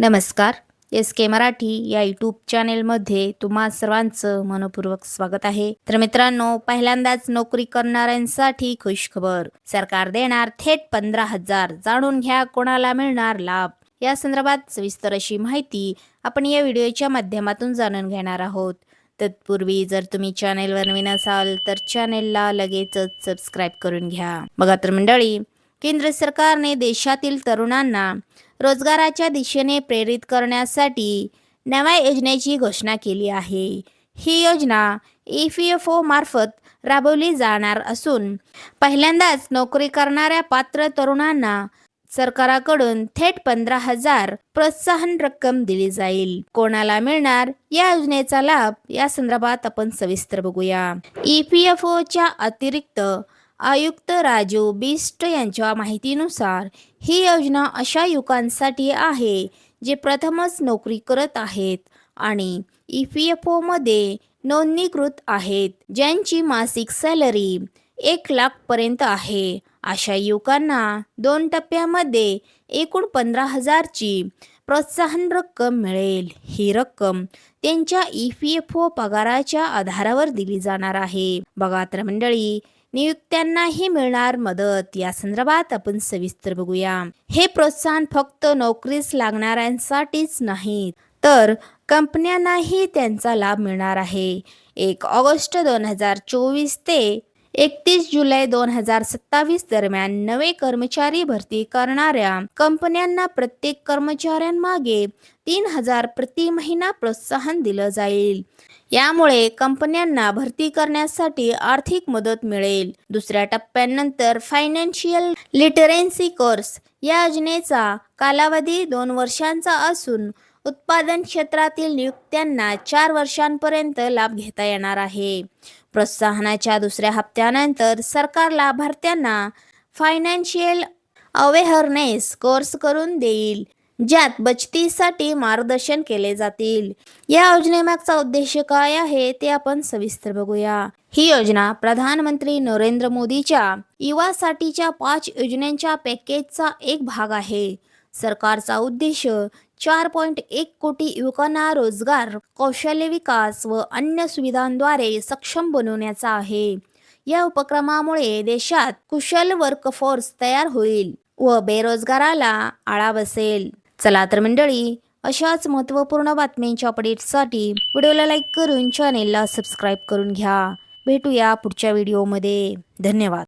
नमस्कार. एस के मराठी या यूट्यूब चॅनेलमध्ये तुम्हा सर्वांचं मनपूर्वक स्वागत आहे. तर मित्रांनो पहिल्यांदाच नोकरी करणाऱ्यांसाठी खुशखबर. सरकार देणार थेट पंधरा हजार. जाणून घ्या कोणाला मिळणार लाभ. या संदर्भात सविस्तर अशी माहिती आपण या व्हिडिओच्या माध्यमातून जाणून घेणार आहोत. तत्पूर्वी जर तुम्ही चॅनेलवर नवीन असाल तर चॅनेलला लगेचच सबस्क्राईब करून घ्या. बघा तर मंडळी केंद्र सरकारने देशातील तरुणांना रोजगाराच्या दिशेने प्रेरित करण्यासाठी नव्या योजनेची घोषणा केली आहे. ही योजना ई पी एफ ओ मार्फत राबवली जाणार असून पहिल्यांदाच नोकरी करणाऱ्या पात्र तरुणांना सरकाराकडून थेट पंधरा हजार प्रोत्साहन रक्कम दिली जाईल. कोणाला मिळणार या योजनेचा लाभ या संदर्भात आपण सविस्तर बघूया. ई पी एफ ओच्या अतिरिक्त आयुक्त राजू बिस्ट यांच्या माहितीनुसार ही योजना अशा युवकांसाठी आहे जे प्रथमच नोकरी करत आहेत आणि ई पी एफ ओमध्ये नोंदणीकृत आहेत ज्यांची मासिक सॅलरी एक लाखपर्यंत आहे. अशा युवकांना दोन टप्प्यामध्ये एकूण पंधरा हजारची प्रोत्साहन रक्कम मिळेल. ही रक्कम त्यांच्या ई पी एफ ओ पगाराच्या आधारावर दिली जाणार आहे. बघा तर मंडळी नियुक्त्यांनाही मिळणार मदत. या संदर्भात आपण सविस्तर बघूया. हे प्रोत्साहन फक्त नोकरीस लागणाऱ्यांसाठीच नाही तर कंपन्यांनाही त्यांचा लाभ मिळणार आहे. एक ऑगस्ट दोन हजार चोवीस ते एकतीस जुलै दोन हजार सत्तावीस दरम्यान नवे कर्मचारी भरती करणाऱ्या कंपन्यांना प्रत्येक कर्मचाऱ्यांमागे तीन हजार प्रति महिना प्रोत्साहन दिलं जाईल. यामुळे कंपन्यांना भरती करण्यासाठी आर्थिक मदत मिळेल. दुसऱ्या टप्प्यानंतर फायनान्शियल लिटरेन्सी कोर्स या योजनेचा कालावधी दोन वर्षांचा असून उत्पादन क्षेत्रातील नियुक्त्यांना चार वर्षांपर्यंत लाभ घेता येणार आहे. प्रोत्साहनाच्या दुसऱ्या हप्त्यानंतर सरकार लाभार्थ्यांना फायनान्शियल अवेअरनेस कोर्स करून देईल ज्यात बचतीसाठी मार्गदर्शन केले जातील. या योजनेमागचा उद्देश काय आहे ते आपण सविस्तर बघूया. ही योजना प्रधानमंत्री नरेंद्र मोदीच्या युवासाठीच्या पाच योजनांच्या पॅकेजचा एक भाग आहे. सरकारचा उद्देश चार पॉईंट एक कोटी युवकांना रोजगार कौशल्य विकास व अन्य सुविधांद्वारे सक्षम बनवण्याचा आहे. या उपक्रमामुळे देशात कुशल वर्कफोर्स तयार होईल व बेरोजगाराला आळा बसेल. चला तर मंडळी अशाच महत्त्वपूर्ण बातम्यांच्या अपडेट्ससाठी व्हिडिओला लाईक करून चॅनेलला सबस्क्राईब करून घ्या. भेटूया पुढच्या व्हिडिओमध्ये धन्यवाद.